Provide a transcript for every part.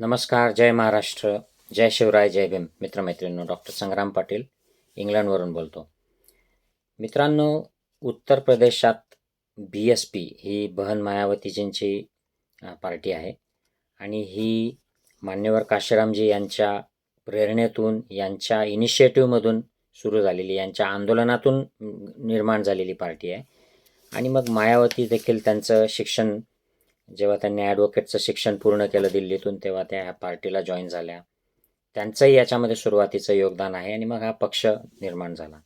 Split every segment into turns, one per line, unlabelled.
नमस्कार जय महाराष्ट्र जय शिवराय जय भीम. मित्रमैत्रिणींनो डॉक्टर संग्राम पाटील इंग्लंडवरून बोलतो. मित्रांनो उत्तर प्रदेशात बी एस पी ही बहन मायावतीजींची पार्टी आहे आणि ही मान्यवर काशीरामजी यांच्या प्रेरणेतून यांच्या इनिशिएटिव्हमधून सुरू झालेली यांच्या आंदोलनातून निर्माण झालेली पार्टी आहे. आणि मग मायावती देखील त्यांचं शिक्षण जेव्हा त्यांनी ॲडव्होकेटचं शिक्षण पूर्ण केलं दिल्लीतून तेव्हा त्या ह्या पार्टीला जॉईन झाल्या. त्यांचंही याच्यामध्ये सुरुवातीचं योगदान आहे आणि मग हा पक्ष निर्माण झाला.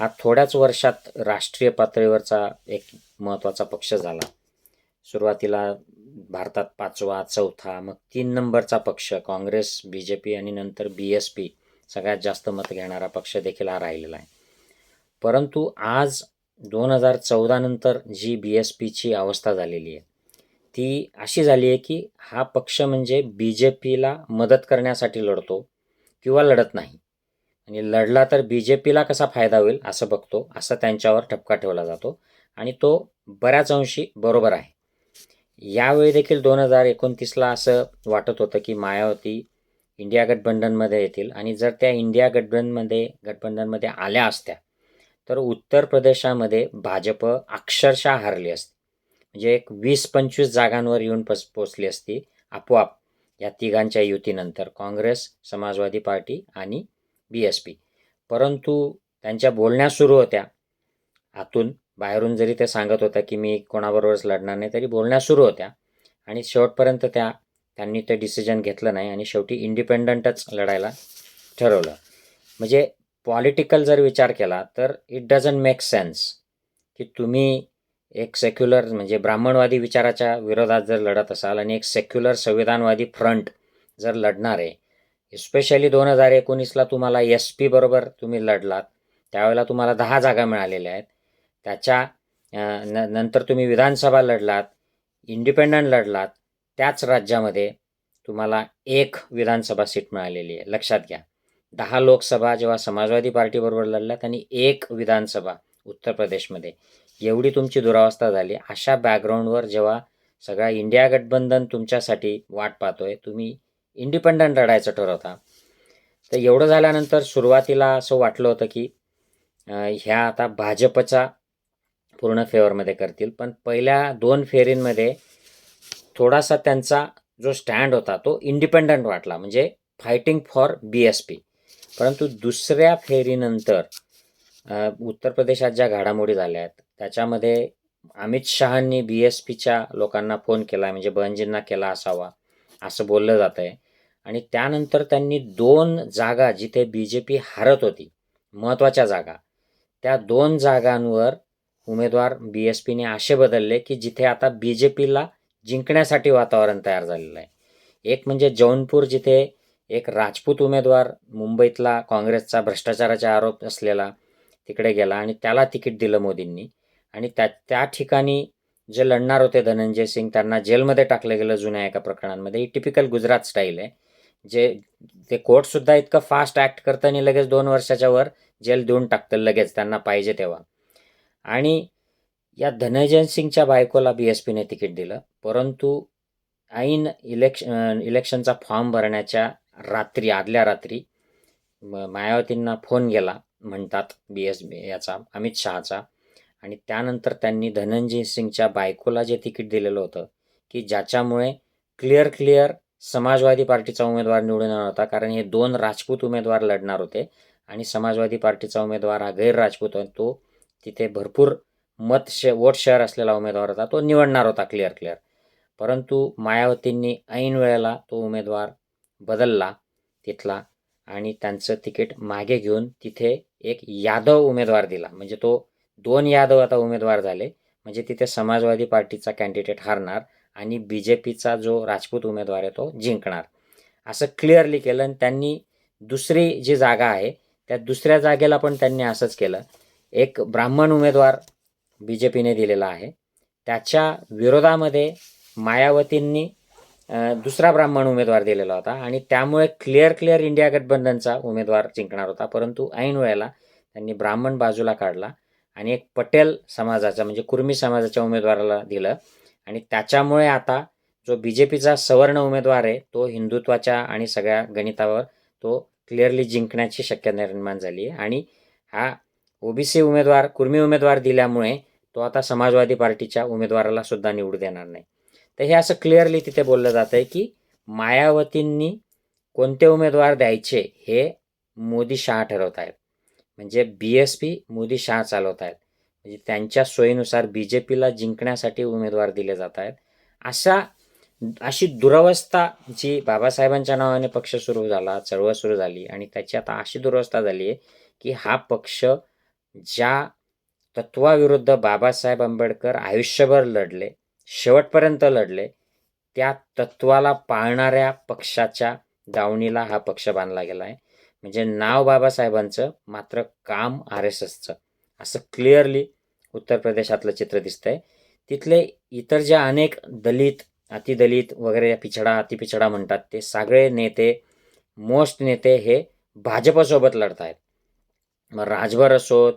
हा थोड्याच वर्षात राष्ट्रीय पातळीवरचा एक महत्त्वाचा पक्ष झाला. सुरुवातीला भारतात पाचवा चौथा मग तीन नंबरचा पक्ष काँग्रेस बी जे पी आणि नंतर बी एस पी सगळ्यात जास्त मत घेणारा पक्ष देखील हा राहिलेला आहे. परंतु आज दोन हजार चौदानंतर जी बी एस पीची अवस्था झालेली आहे ती अशी झाली आहे की हा पक्ष म्हणजे बी जे पीला मदत करण्यासाठी लढतो किंवा लढत नाही. आणि लढला तर बी जे पीला कसा फायदा होईल असं बघतो असा त्यांच्यावर ठपका ठेवला जातो आणि तो बऱ्याच अंशी बरोबर आहे. यावेळी देखील दोन हजार एकोणतीसला असं वाटत होतं की मायावती इंडिया गठबंधनमध्ये येतील आणि जर त्या इंडिया गठबंधनमध्ये गठबंधनमध्ये आल्या असत्या तर उत्तर प्रदेशामध्ये भाजप अक्षरशः हारली असते. म्हणजे एक वीस पंचवीस जागांवर येऊन पस पोचली असती आपोआप या तिघांच्या युतीनंतर काँग्रेस समाजवादी पार्टी आणि बी एस पी. परंतु त्यांच्या बोलण्या सुरू होत्या. आतून बाहेरून जरी ते सांगत होत्या की मी कोणाबरोबरच लढणार नाही तरी बोलण्या सुरू होत्या. आणि शेवटपर्यंत त्या त्यांनी ते डिसिजन घेतलं नाही आणि शेवटी इंडिपेंडंटच लढायला ठरवलं. म्हणजे पॉलिटिकल जर विचार केला तर इट डझंट मेक सेन्स की तुम्ही एक सेक्युलर म्हणजे ब्राह्मणवादी विचाराच्या विरोधात जर लढत असाल आणि एक सेक्युलर संविधानवादी फ्रंट जर लढणार आहे स्पेशली दोन हजार एकोणीसला तुम्हाला एस पी बरोबर तुम्ही लढलात त्यावेळेला तुम्हाला दहा जागा मिळालेल्या आहेत. त्याच्या न नंतर तुम्ही विधानसभा लढलात इंडिपेंडंट लढलात त्याच राज्यामध्ये तुम्हाला एक विधानसभा सीट मिळालेली आहे. लक्षात घ्या. दहा लोकसभा जेव्हा समाजवादी पार्टीबरोबर लढल्यात आणि एक विधानसभा उत्तर प्रदेशमध्ये. एवढी तुमची दुरावस्था झाली अशा बॅकग्राऊंडवर जेव्हा सगळा इंडिया गठबंधन तुमच्यासाठी वाट पाहतोय तुम्ही इंडिपेंडंट लढायचं ठरवता. तर एवढं झाल्यानंतर सुरुवातीला असं वाटलं होतं की ह्या आता भाजपचा पूर्ण फेवरमध्ये करतील. पण पहिल्या दोन फेरींमध्ये थोडासा त्यांचा जो स्टँड होता तो इंडिपेंडंट वाटला. म्हणजे fighting for B S P परंतु दुसऱ्या फेरीनंतर उत्तर प्रदेशात ज्या घडामोडी झाल्या आहेत त्याच्यामध्ये अमित शहांनी बी एस पीच्या लोकांना फोन केला म्हणजे बहनजींना केला असावा असं बोललं जात आहे आणि त्यानंतर त्यांनी दोन जागा जिथे बी जे पी हारत होती महत्त्वाच्या जागा त्या दोन जागांवर उमेदवार बी एस पीने असे बदलले की जिथे आता बी जे पीला जिंकण्यासाठी वातावरण तयार झालेलं आहे. एक म्हणजे जौनपूर जिथे एक राजपूत उमेदवार मुंबईतला काँग्रेसचा भ्रष्टाचाराचा आरोप असलेला तिकडे गेला आणि त्याला तिकीट दिलं मोदींनी. आणि त्या त्या ठिकाणी जे लढणार होते धनंजय सिंग त्यांना जेलमध्ये टाकलं गेलं जुन्या एका प्रकरणांमध्ये. ही टिपिकल गुजरात स्टाईल आहे. जे ते कोर्टसुद्धा इतकं फास्ट ॲक्ट करतं आणि लगेच दोन वर्षाच्या वर जेल देऊन टाकतं लगेच त्यांना पाहिजे तेव्हा. आणि या धनंजय सिंगच्या बायकोला बी एस पीने तिकीट दिलं. परंतु ऐन इलेक्श इलेक्शनचा फॉर्म भरण्याच्या रात्री आदल्या रात्री म- मायावतींना फोन गेला म्हणतात बी एस बी याचा अमित शहाचा आणि त्यानंतर त्यांनी धनंजय सिंगच्या बायकोला जे तिकीट दिलेलं होतं की ज्याच्यामुळे क्लिअर क्लिअर समाजवादी पार्टीचा उमेदवार निवडून येणार होता कारण हे दोन राजपूत उमेदवार लढणार होते आणि समाजवादी पार्टीचा उमेदवार हा गैर राजपूत तो तिथे भरपूर मत शे वोट शेअर असलेला उमेदवार होता तो निवडणार होता क्लिअर क्लिअर परंतु मायावतींनी ऐन वेळेला तो उमेदवार बदलला तिथला आणि त्यांचं तिकीट मागे घेऊन तिथे एक यादव उमेदवार दिला म्हणजे तो दोन यादव आता उमेदवार झाले. म्हणजे तिथे समाजवादी पार्टीचा कॅन्डिडेट हारणार आणि बी जे पीचा जो राजपूत उमेदवार आहे तो जिंकणार. असं क्लिअरली केलं आणि त्यांनी दुसरी जी जागा आहे त्या दुसऱ्या जागेला पण त्यांनी असंच केलं. एक ब्राह्मण उमेदवार बी जे पीने दिलेला आहे. त्याच्या विरोधामध्ये मायावतींनी दुसरा ब्राह्मण उमेदवार दिलेला होता आणि त्यामुळे क्लिअर क्लिअर इंडिया गठबंधनचा उमेदवार जिंकणार होता. परंतु ऐन वेळेला त्यांनी ब्राह्मण बाजूला काढला. आणि एक पटेल समाजाचा म्हणजे कुर्मी समाजाच्या उमेदवाराला दिलं. आणि त्याच्यामुळे आता जो बी जे पीचा सवर्ण उमेदवार आहे तो हिंदुत्वाच्या आणि सगळ्या गणितावर तो क्लिअरली जिंकण्याची शक्यता निर्माण झाली आहे. आणि हा ओबीसी उमेदवार कुर्मी उमेदवार दिल्यामुळे तो आता समाजवादी पार्टीच्या उमेदवाराला सुद्धा निवडू देणार नाही. तर हे असं क्लिअरली तिथे बोललं जातं आहे की मायावतींनी कोणते उमेदवार द्यायचे हे मोदी शहा ठरवत आहेत. म्हणजे B S P Modi Shah चालवत आहेत म्हणजे त्यांच्या सोयीनुसार बी जे पीला जिंकण्यासाठी उमेदवार दिले जात आहेत अशा अशी दुरवस्था जी बाबासाहेबांच्या नावाने पक्ष सुरू झाला चळवळ सुरू झाली आणि त्याची आता अशी दुरवस्था झाली आहे की हा पक्ष ज्या तत्वाविरुद्ध बाबासाहेब आंबेडकर आयुष्यभर लढले शेवटपर्यंत लढले त्या तत्वाला पाळणाऱ्या पक्षाच्या दावणीला हा पक्ष बांधला गेला आहे म्हणजे नाव बाबासाहेबांचं मात्र काम आर एस एसचं. असं क्लिअरली उत्तर प्रदेशातलं चित्र दिसतंय. तिथले इतर ज्या अनेक दलित अतिदलित वगैरे पिछडा अतिपिछडा म्हणतात ते सगळे नेते मोस्ट नेते हे भाजपसोबत लढत आहेत मग राजभर असोत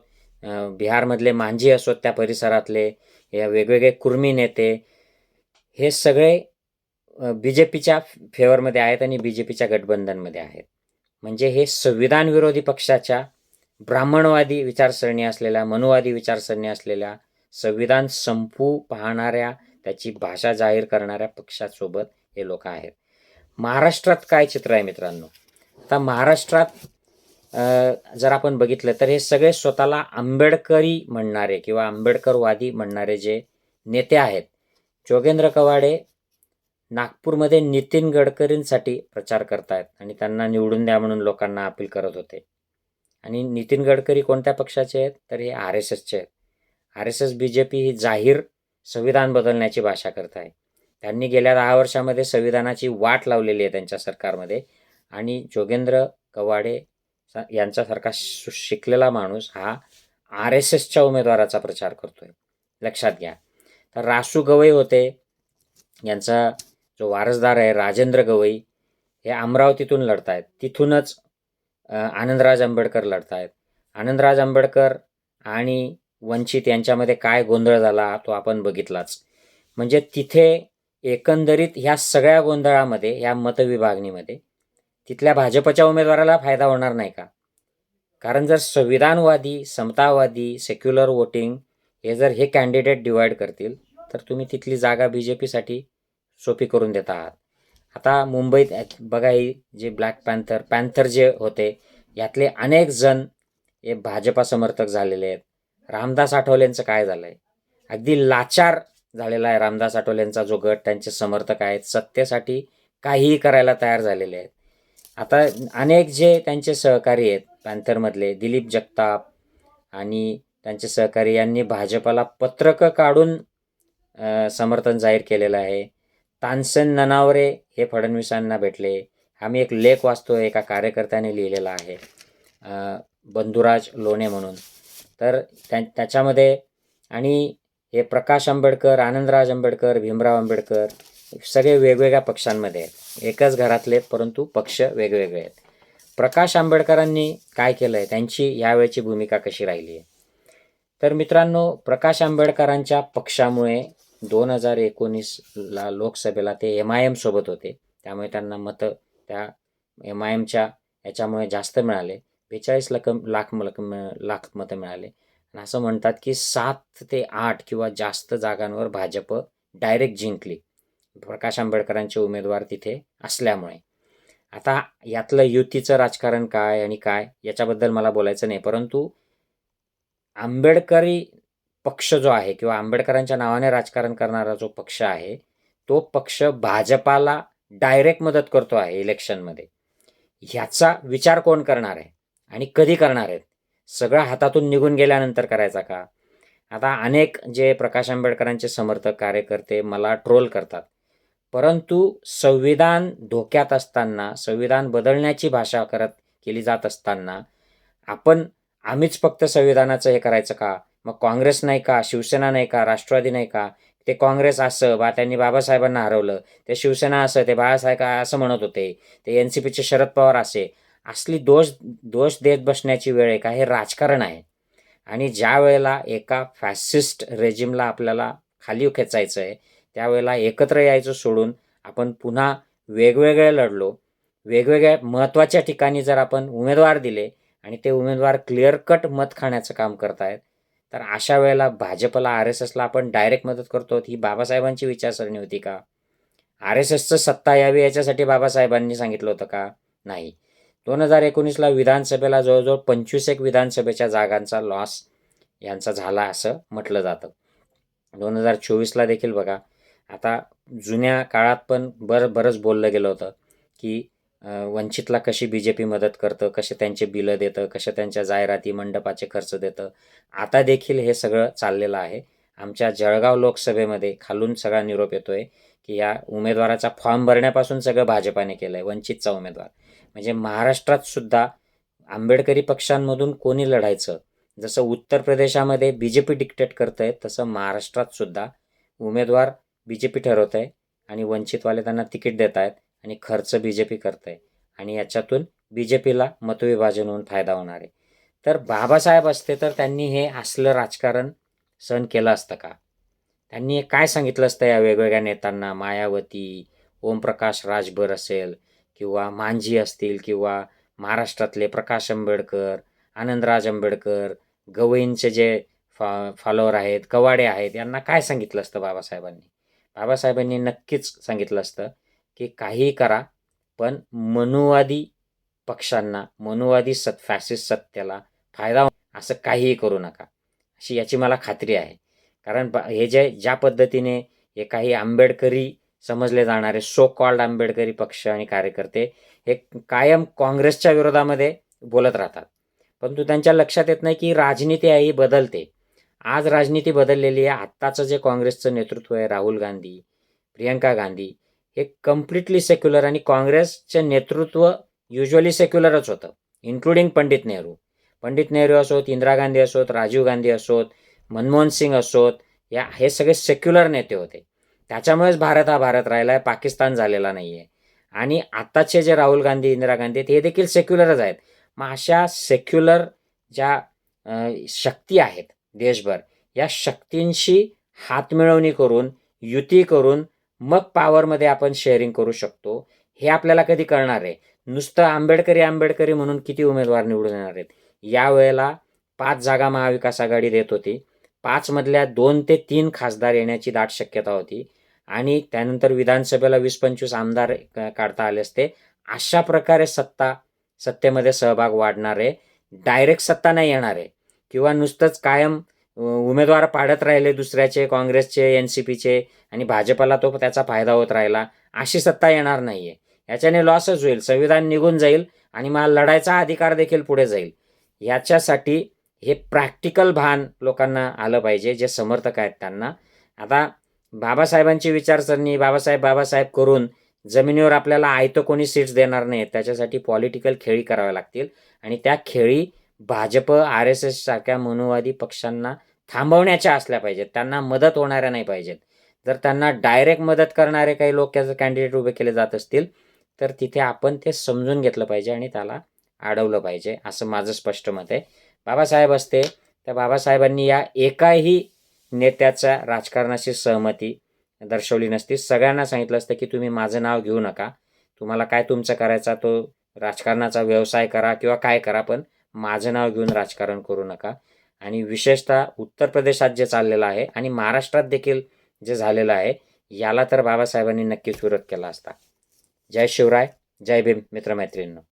बिहारमधले मांझी असोत त्या परिसरातले या वेगवेगळे कुर्मी नेते हे सगळे बी जे पीच्या फेवरमध्ये आहेत आणि बी जे पीच्या गठबंधनमध्ये आहेत. म्हणजे हे संविधान विरोधी पक्षाच्या ब्राह्मणवादी विचारसरणी असलेल्या मनुवादी विचारसरणी असलेल्या संविधान संपू पाहणाऱ्या त्याची भाषा जाहीर करणाऱ्या पक्षासोबत हे लोक आहेत. महाराष्ट्रात काय चित्र आहे मित्रांनो? आता महाराष्ट्रात जर आपण बघितलं तर हे सगळे स्वतःला आंबेडकरी म्हणणारे किंवा आंबेडकरवादी म्हणणारे जे नेते आहेत जोगेंद्र कवाडे नागपूरमध्ये नितीन गडकरींसाठी प्रचार करतायत आणि त्यांना निवडून द्या म्हणून लोकांना अपील करत होते. आणि नितीन गडकरी कोणत्या पक्षाचे आहेत? तर हे आर एस एसचे आहेत. R S S B J P ही जाहीर संविधान बदलण्याची भाषा करत आहे त्यांनी गेल्या दहा वर्षामध्ये संविधानाची वाट लावलेली आहे त्यांच्या सरकारमध्ये. आणि जोगेंद्र कवाडे सा- यांच्यासारखा शि- शिकलेला माणूस हा आर एस एसच्या उमेदवाराचा प्रचार करतोय. लक्षात घ्या. तर रासू गवई होते. यांचा जो वारसदार आहे राजेंद्र गवई हे अमरावतीतून लढत आहेत तिथूनच आनंदराज आंबेडकर लढत आहेत आनंदराज आंबेडकर आणि वंचित यांच्यामध्ये काय गोंधळ झाला तो आपण बघितलाच. म्हणजे तिथे एकंदरीत ह्या सगळ्या गोंधळामध्ये ह्या मतविभागणीमध्ये तिथल्या भाजपच्या उमेदवाराला फायदा होणार नाही का? कारण जर संविधानवादी समतावादी सेक्युलर वोटिंग हे जर हे कॅन्डिडेट डिवाईड करतील तर तुम्ही तिथली जागा बी जे पीसाठी सोपी करून देत आहात आता मुंबईत बघा ही जे ब्लॅक पॅन्थर पॅन्थर जे होते यातले अनेक जण हे भाजपा समर्थक झालेले आहेत. रामदास आठवलेंचं काय झालं आहे अगदी लाचार झालेला आहे रामदास आठवलेंचा जो गट त्यांचे समर्थक आहेत सत्तेसाठी काहीही करायला तयार झालेले आहेत. आता अनेक जे त्यांचे सहकारी आहेत पॅन्थरमधले दिलीप जगताप आणि त्यांचे सहकारी यांनी भाजपाला पत्रकं काढून समर्थन जाहीर केलेलं आहे. तानसेन ननावरे हे फडणवीसांना भेटले. आम्ही एक लेख वाचतो एका कार्यकर्त्याने लिहिलेला आहे. बंधुराज लोणे म्हणून. तर त्या त्याच्यामध्ये आणि हे प्रकाश आंबेडकर आनंदराज आंबेडकर भीमराव आंबेडकर सगळे वेगवेगळ्या पक्षांमध्ये आहेत. एकच घरातले आहेत, परंतु पक्ष वेगवेगळे आहेत. प्रकाश आंबेडकरांनी काय केलं आहे त्यांची यावेळची भूमिका कशी राहिली आहे? तर मित्रांनो प्रकाश आंबेडकरांच्या पक्षामुळे दोन हजार एकोणीसला लोकसभेला ते एम आय एमसोबत होते. त्यामुळे त्यांना मतं त्या एम आय एमच्या याच्यामुळे जास्त मिळाले. बेचाळीस लख लाख मलक लाख मतं मिळाले. आणि असं म्हणतात की सात ते आठ किंवा जास्त जागांवर भाजप डायरेक्ट जिंकली. प्रकाश आंबेडकरांचे उमेदवार तिथे असल्यामुळे. आता यातलं युतीचं राजकारण काय आणि काय याच्याबद्दल मला बोलायचं नाही परंतु आंबेडकरी पक्ष जो आहे किंवा आंबेडकरांच्या नावाने राजकारण करणारा जो पक्ष आहे तो पक्ष भाजपाला डायरेक्ट मदत करतो आहे इलेक्शनमध्ये ह्याचा विचार कोण करणार आहे आणि कधी करणार आहेत? सगळं हातातून निघून गेल्यानंतर करायचा का? आता अनेक जे प्रकाश आंबेडकरांचे समर्थक कार्यकर्ते मला ट्रोल करतात. परंतु संविधान धोक्यात असताना संविधान बदलण्याची भाषा करत केली जात असताना आपण आम्हीच फक्त संविधानाचं हे करायचं का? मग काँग्रेस नाही का शिवसेना नाही का राष्ट्रवादी नाही का ते काँग्रेस असं बा त्यांनी बाबासाहेबांना हरवलं ते शिवसेना असं ते बाळासाहेब काय असं म्हणत होते ते एन सी पीचे शरद पवार असे. असली दोष दोष देत बसण्याची वेळ आहे का हे राजकारण आहे. आणि ज्या वेळेला एका फॅसिस्ट रेजिमला आपल्याला खाली खेचायचं आहे त्यावेळेला एकत्र यायचं सोडून आपण पुन्हा वेगवेगळे लढलो. वेगवेगळ्या महत्त्वाच्या ठिकाणी जर आपण उमेदवार दिले आणि ते उमेदवार क्लिअर कट मत खाण्याचं काम करतायत तर अशा वेळेला भाजपला आर एस एसला आपण डायरेक्ट मदत करतो. ही बाबासाहेबांची विचारसरणी होती का? आर एस एसचं सत्ता यावी याच्यासाठी बाबासाहेबांनी सांगितलं होतं का? नाही. दोन हजार एकोणीसला विधानसभेला जवळजवळ पंचवीस एक विधानसभेच्या जागांचा लॉस यांचा झाला असं म्हटलं जातं. दोन हजार चोवीसला देखील बघा. आता जुन्या काळात पण बरं बरंच बोललं गेलं होतं की वंचितला कशी बी जे पी मदत करतं कसे त्यांचे बिलं देतं कशा त्यांच्या जाहिराती मंडपाचे खर्च देतं आता देखील हे सगळं चाललेलं आहे. आमच्या जळगाव लोकसभेमध्ये खालून सगळा निरोप येतो आहे की या उमेदवाराचा फॉर्म भरण्यापासून सगळं भाजपाने केलं आहे वंचितचा उमेदवार. म्हणजे महाराष्ट्रात सुद्धा आंबेडकरी पक्षांमधून कोणी लढायचं जसं उत्तर प्रदेशामध्ये बी जे पी डिक्टेट करतं आहे तसं महाराष्ट्रात सुद्धा उमेदवार बी जे पी ठरवत आहे आणि वंचितवाले त्यांना तिकीट देत आहेत आणि खर्च बी जे पी करत आहे आणि याच्यातून बी जे पीला मतविभाजन होऊन फायदा होणार आहे. तर बाबासाहेब असते तर त्यांनी हे असलं राजकारण सहन केलं असतं का? त्यांनी काय सांगितलं असतं या वेगवेगळ्या नेत्यांना? मायावती ओमप्रकाश राजभर असेल किंवा मांझी असतील किंवा महाराष्ट्रातले प्रकाश आंबेडकर आनंदराज आंबेडकर गवईंचे जे फा फॉलोअर आहेत कवाडे आहेत यांना काय सांगितलं असतं बाबासाहेबांनी? बाबासाहेबांनी नक्कीच सांगितलं असतं की काहीही करा पण मनुवादी पक्षांना मनुवादी सत फॅसिस्ट सत्तेला फायदा असं काहीही करू नका. अशी याची मला खात्री आहे. कारण ब- हे जे ज्या पद्धतीने हे काही आंबेडकरी समजले जाणारे सो कॉल्ड आंबेडकरी पक्ष आणि कार्यकर्ते हे कायम काँग्रेसच्या विरोधामध्ये बोलत राहतात. परंतु त्यांच्या लक्षात येत नाही की राजनीती आहे ही बदलते. आज राजनीती बदललेली आहे. आत्ताचं जे काँग्रेसचं नेतृत्व आहे राहुल गांधी प्रियंका गांधी हे कम्प्लिटली सेक्युलर आणि काँग्रेसचे नेतृत्व युजली सेक्युलरच होतं इन्क्लुडिंग पंडित नेहरू. पंडित नेहरू असोत इंदिरा गांधी असोत राजीव गांधी असोत मनमोहन सिंग असोत या हे सगळे सेक्युलर नेते होते. त्याच्यामुळेच भारत हा भारत राहिला आहे पाकिस्तान झालेला नाही आहे आणि आत्ताचे जे राहुल गांधी इंदिरा गांधी आहेत हे देखील सेक्युलरच आहेत. मग अशा सेक्युलर ज्या शक्ती आहेत देशभर या शक्तींशी हातमिळवणी करून युती करून मग पॉवरमध्ये आपण शेअरिंग करू शकतो. हे आपल्याला कधी कळणार आहे? नुसतं आंबेडकरी आंबेडकरी म्हणून किती उमेदवार निवडून येणार आहेत? यावेळेला पाच जागा महाविकास आघाडी देत होती. पाचमधल्या दोन ते तीन खासदार येण्याची दाट शक्यता होती. आणि त्यानंतर विधानसभेला वीस पंचवीस आमदार काढता आले असते. अशा प्रकारे सत्ता सत्तेमध्ये सहभाग वाढणार आहे. डायरेक्ट सत्ता नाही येणार आहे. किंवा नुसतंच कायम उमेदवार पाडत राहिले दुसऱ्याचे काँग्रेसचे एन सी पीचे आणि भाजपला तो त्याचा फायदा होत राहिला. अशी सत्ता येणार नाही आहे याच्याने लॉसच होईल संविधान निघून जाईल आणि मला लढायचा अधिकार देखील पुढे जाईल. याच्यासाठी हे प्रॅक्टिकल भान लोकांना आलं पाहिजे जे समर्थक आहेत त्यांना. आता बाबासाहेबांची विचारसरणी बाबासाहेब बाबासाहेब करून जमिनीवर आपल्याला आयतं कोणी सीट्स देणार नाहीत त्याच्यासाठी पॉलिटिकल खेळी कराव्या लागतील. आणि त्या खेळी भाजप आर एस एस सारख्या मनुवादी पक्षांना थांबवण्याच्या असल्या पाहिजेत. त्यांना मदत होणाऱ्या नाही पाहिजेत. जर त्यांना डायरेक्ट मदत करणारे काही लोक त्याचं कॅन्डिडेट उभे केले जात असतील तर तिथे आपण ते समजून घेतलं पाहिजे आणि त्याला अडवलं पाहिजे असं माझं स्पष्ट मत आहे. बाबासाहेब असते त्या बाबासाहेबांनी या एकाही नेत्याच्या राजकारणाशी सहमती दर्शवली नसती. सगळ्यांना सांगितलं असतं की तुम्ही माझं नाव घेऊ नका. तुम्हाला काय तुमचं करायचा तो राजकारणाचा व्यवसाय करा किंवा काय करा पण माझं नाव घेऊन राजकारण करू नका. आणि विशेषतः उत्तर प्रदेशात जे चाललेलं आहे आणि महाराष्ट्रात देखील जे झालेलं आहे याला तर बाबासाहेबांनी नक्कीच विरोध केला असता. जय शिवराय जय भीम मित्रमैत्रिणींनो.